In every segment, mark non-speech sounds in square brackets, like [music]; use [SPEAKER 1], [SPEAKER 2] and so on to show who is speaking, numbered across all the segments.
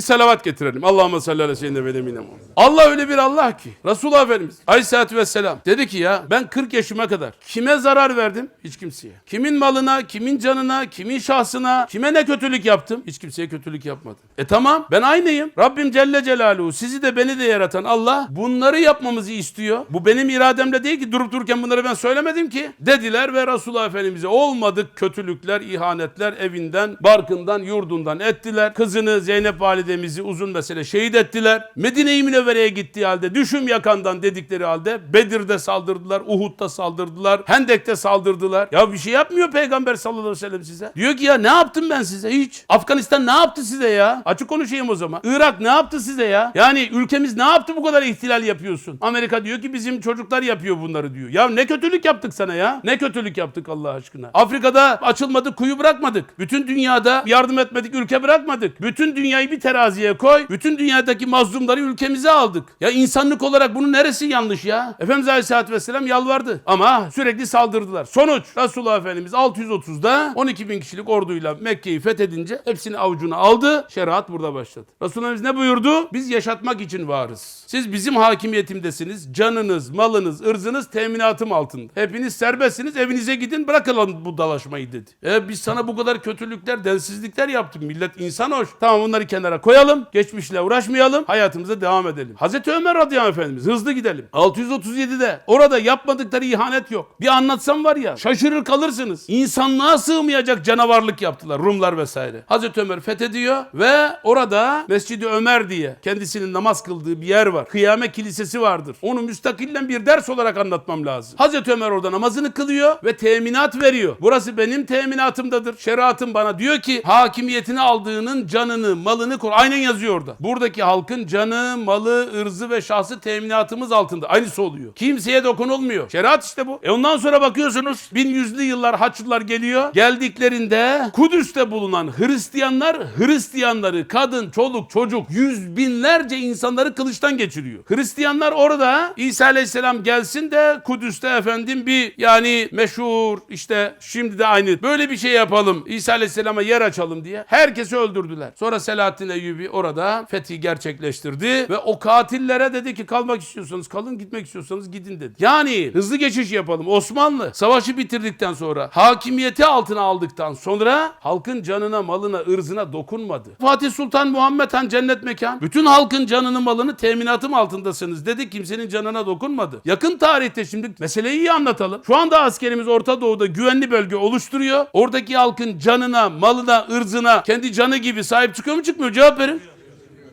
[SPEAKER 1] Bir salavat getirelim. Allahümme salli ala seyyidina ve emine Muhammed. Allah öyle bir Allah ki. Resulullah Efendimiz aleyhissalatü vesselam dedi ki ya ben 40 yaşıma kadar kime zarar verdim? Hiç kimseye. Kimin malına, kimin canına, kimin şahsına, kime ne kötülük yaptım? Hiç kimseye kötülük yapmadım. E tamam ben aynıyım. Rabbim Celle Celaluhu sizi de beni de yaratan Allah bunları yapmamızı istiyor. Bu benim irademle değil ki durup dururken bunları ben söylemedim ki. Dediler ve Resulullah Efendimiz'e olmadık kötülükler, ihanetler evinden, barkından, yurdundan ettiler. Kızını Zeynep validemizi uzun mesele şehit ettiler. Medine-i Münevvere'ye gittiği halde düşüm yakandan dedikleri halde Bedir'de saldırdılar, Uhud'da saldırdılar, Hendek'te saldırdılar. Ya bir şey yapmıyor Peygamber sallallahu aleyhi ve sellem size. Diyor ki ya ne yaptım ben size hiç? Afganistan ne yaptı size ya? Açık konuşayım o zaman. Irak ne yaptı size ya? Yani ülkemiz ne yaptı bu kadar ihtilal yapıyorsun? Amerika diyor ki bizim çocuklar yapıyor bunları diyor. Ya ne kötülük yaptık sana ya? Ne kötülük yaptık Allah aşkına? Afrika'da açılmadık, kuyu bırakmadık. Bütün dünyada yardım etmedik, ülke bırakmadık. Bütün dünyayı bir teraziye koy. Bütün dünyadaki mazlumları ülkemize aldık. Ya insanlık olarak bunun neresi yanlış ya? Efendimiz Aleyhisselatü Vesselam yalvardı. Ama sürekli saldırdılar. Sonuç Resulullah Efendimiz 630'da 12 bin kişilik orduyla Mekke'yi fethedince hepsini avucuna aldı. Şeriat burada başladı. Resulullah ne buyurdu? Biz yaşatmak için varız. Siz bizim hakimiyetimdesiniz. Canınız, malınız, ırzınız teminatım altında. Hepiniz serbestsiniz. Evinize gidin bırakın bu dalaşmayı dedi. E biz sana bu kadar kötülükler, densizlikler yaptık. Millet insan hoş. Tamam bunları kenara koyalım. Geçmişle uğraşmayalım. Hayatımıza devam edelim. Hazreti Ömer radıyallahu efendimiz hızlı gidelim. 637'de orada yapmadıkları ihanet yok. Bir anlatsam var ya şaşırır kalırsınız. İnsanlığa sığmayacak canavarlık yaptılar Rumlar vesaire. Hazreti Ömer fethediyor ve orada Mescid-i Ömer diye kendisinin namaz kıldığı bir yer var. Kıyame kilisesi vardır. Onu müstakillen bir ders olarak anlatmam lazım. Hazreti Ömer orada namazını kılıyor ve teminat veriyor. Burası benim teminatımdadır. Şeriatım bana diyor ki hakimiyetini aldığının canını, malını koru. Aynen yazıyor orada. Buradaki halkın canı, malı, ırzı ve şahsı teminatımız altında. Aynısı oluyor. Kimseye dokunulmuyor. Şeriat işte bu. E ondan sonra bakıyorsunuz 1100'lü yıllar Haçlılar geliyor. Geldiklerinde Kudüs'te bulunan Hristiyanlar Hristiyanları, kadın, çoluk, çocuk yüz binlerce insanları kılıçtan geçiriyor. Hristiyanlar orada İsa Aleyhisselam gelsin de Kudüs'te efendim bir yani meşhur işte şimdi de aynı böyle bir şey yapalım. İsa Aleyhisselam'a yer açalım diye herkesi öldürdüler. Sonra Selahaddin Eyyubi orada fethi gerçekleştirdi ve o katillere dedi ki kalmak istiyorsanız kalın gitmek istiyorsanız gidin dedi. Yani hızlı geçiş yapalım. Osmanlı savaşı bitirdikten sonra hakimiyeti altına aldıktan sonra halkın canına, malına, ırzına dokunmadı. Fatih Sultan Muhammed Han cennet mekan. Bütün halkın canını, malını teminatım altındasınız dedi. Kimsenin canına dokunmadı. Yakın tarihte şimdi meseleyi iyi anlatalım. Şu anda askerimiz Orta Doğu'da güvenli bölge oluşturuyor. Oradaki halkın canına, malına, ırzına kendi canı gibi sahip çıkıyor mu çıkmıyor? Cevap verin.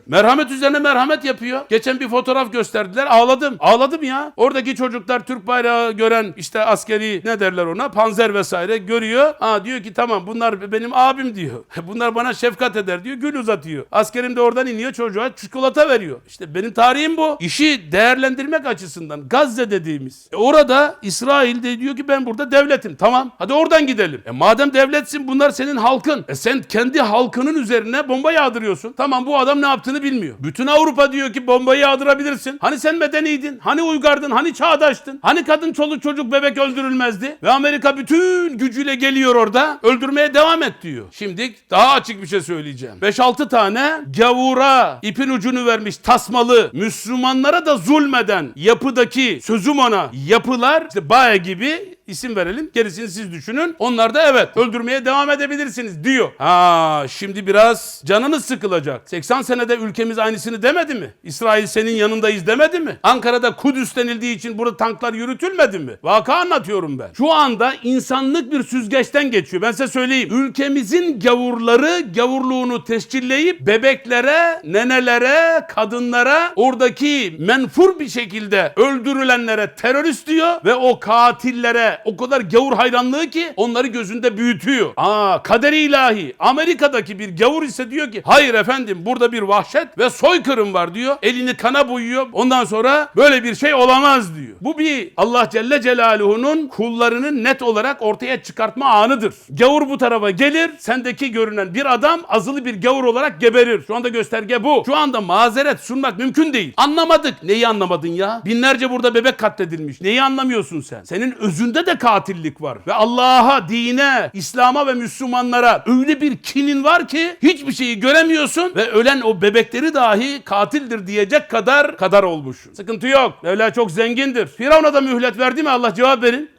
[SPEAKER 1] Merhamet üzerine merhamet yapıyor. Geçen bir fotoğraf gösterdiler. Ağladım. Ağladım ya. Oradaki çocuklar Türk bayrağı gören işte askeri ne derler ona? Panzer vesaire görüyor. Aa diyor ki tamam bunlar benim abim diyor. [laughs] Bunlar bana şefkat eder diyor. Gül uzatıyor. Askerim de oradan iniyor çocuğa çikolata veriyor. İşte benim tarihim bu. İşi değerlendirmek açısından Gazze dediğimiz. E orada İsrail de diyor ki ben burada devletim. Tamam. Hadi oradan gidelim. E madem devletsin bunlar senin halkın. E sen kendi halkının üzerine bomba yağdırıyorsun. Tamam bu adam ne yaptığını bilmiyor. Bütün Avrupa diyor ki bombayı yağdırabilirsin. Hani sen medeniydin? Hani uygardın? Hani çağdaştın? Hani kadın çoluk çocuk bebek öldürülmezdi? Ve Amerika bütün gücüyle geliyor orada. Öldürmeye devam et diyor. Şimdi daha açık bir şey söyleyeceğim. 5-6 tane gavura ipin ucunu vermiş tasmalı Müslümanlara da zulmeden yapıdaki sözüm ona yapılar işte Bae gibi isim verelim. Gerisini siz düşünün. Onlar da evet öldürmeye devam edebilirsiniz diyor. Ha şimdi biraz canınız sıkılacak. 80 senede ülkemiz aynısını demedi mi? İsrail senin yanındayız demedi mi? Ankara'da Kudüs denildiği için burada tanklar yürütülmedi mi? Vaka anlatıyorum ben. Şu anda insanlık bir süzgeçten geçiyor. Ben size söyleyeyim. Ülkemizin gavurları gavurluğunu tescilleyip bebeklere, nenelere, kadınlara oradaki menfur bir şekilde öldürülenlere terörist diyor ve o katillere o kadar gavur hayranlığı ki onları gözünde büyütüyor. Aa kaderi ilahi. Amerika'daki bir gavur ise diyor ki hayır efendim burada bir vahşet ve soykırım var diyor. Elini kana boyuyor. Ondan sonra böyle bir şey olamaz diyor. Bu bir Allah Celle Celaluhu'nun kullarının net olarak ortaya çıkartma anıdır. Gavur bu tarafa gelir. Sendeki görünen bir adam azılı bir gavur olarak geberir. Şu anda gösterge bu. Şu anda mazeret sunmak mümkün değil. Anlamadık. Neyi anlamadın ya? Binlerce burada bebek katledilmiş. Neyi anlamıyorsun sen? Senin özünde de de katillik var. Ve Allah'a, dine, İslam'a ve Müslümanlara öyle bir kinin var ki hiçbir şeyi göremiyorsun ve ölen o bebekleri dahi katildir diyecek kadar kadar olmuşsun. Sıkıntı yok. Mevla çok zengindir. Firavun'a da mühlet verdi mi Allah cevap verin.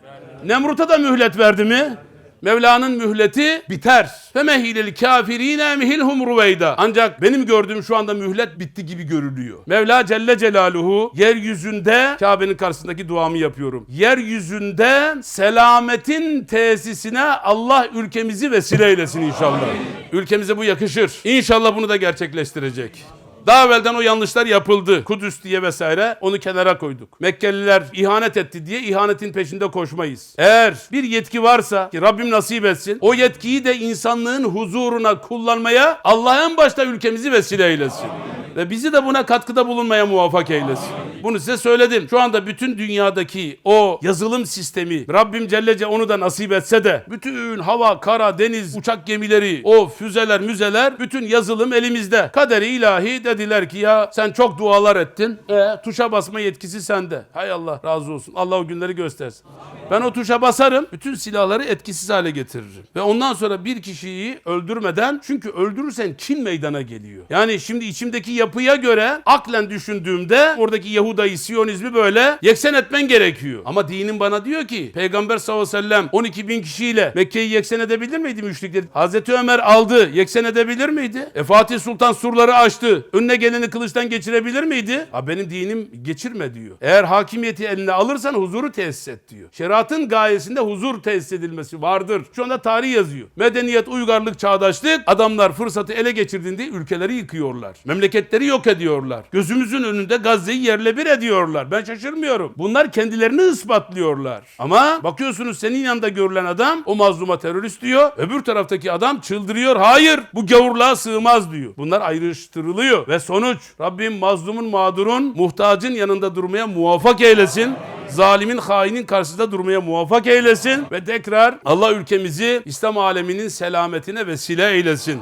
[SPEAKER 1] Nemrut'a da mühlet verdi mi? Mevla'nın mühleti biter. Femehilil kafirine emhilhum ruveyda. Ancak benim gördüğüm şu anda mühlet bitti gibi görülüyor. Mevla Celle Celaluhu yeryüzünde Kabe'nin karşısındaki duamı yapıyorum. Yeryüzünde selametin tesisine Allah ülkemizi vesile eylesin inşallah. Ülkemize bu yakışır. İnşallah bunu da gerçekleştirecek. Daha evvelden o yanlışlar yapıldı. Kudüs diye vesaire onu kenara koyduk. Mekkeliler ihanet etti diye ihanetin peşinde koşmayız. Eğer bir yetki varsa ki Rabbim nasip etsin o yetkiyi de insanlığın huzuruna kullanmaya Allah en başta ülkemizi vesile eylesin. Ve bizi de buna katkıda bulunmaya muvaffak eylesin. Bunu size söyledim. Şu anda bütün dünyadaki o yazılım sistemi Rabbim Celle Celle onu da nasip etse de bütün hava, kara, deniz, uçak gemileri, o füzeler, müzeler bütün yazılım elimizde. Kaderi ilahi dediler ki ya sen çok dualar ettin. E, tuşa basma yetkisi sende. Hay Allah razı olsun. Allah o günleri göstersin. Ben o tuşa basarım. Bütün silahları etkisiz hale getiririm. Ve ondan sonra bir kişiyi öldürmeden çünkü öldürürsen Çin meydana geliyor. Yani şimdi içimdeki yapıya göre aklen düşündüğümde oradaki Yahudayı, Siyonizmi böyle yeksen etmen gerekiyor. Ama dinin bana diyor ki Peygamber sallallahu aleyhi ve sellem 12 bin kişiyle Mekke'yi yeksen edebilir miydi müşrikleri? Hazreti Ömer aldı. Yeksen edebilir miydi? E Fatih Sultan surları açtı. Önüne geleni kılıçtan geçirebilir miydi? Ha benim dinim geçirme diyor. Eğer hakimiyeti eline alırsan huzuru tesis et diyor. Şeriatın gayesinde huzur tesis edilmesi vardır. Şu anda tarih yazıyor. Medeniyet, uygarlık, çağdaşlık adamlar fırsatı ele geçirdiğinde ülkeleri yıkıyorlar. Memleketleri yok ediyorlar. Gözümüzün önünde Gazze'yi yerle bir ediyorlar. Ben şaşırmıyorum. Bunlar kendilerini ispatlıyorlar. Ama bakıyorsunuz senin yanında görülen adam o mazluma terörist diyor. Öbür taraftaki adam çıldırıyor. Hayır bu gavurluğa sığmaz diyor. Bunlar ayrıştırılıyor. Ve sonuç Rabbim mazlumun mağdurun muhtacın yanında durmaya muvaffak eylesin zalimin hainin karşısında durmaya muvaffak eylesin ve tekrar Allah ülkemizi İslam aleminin selametine vesile eylesin.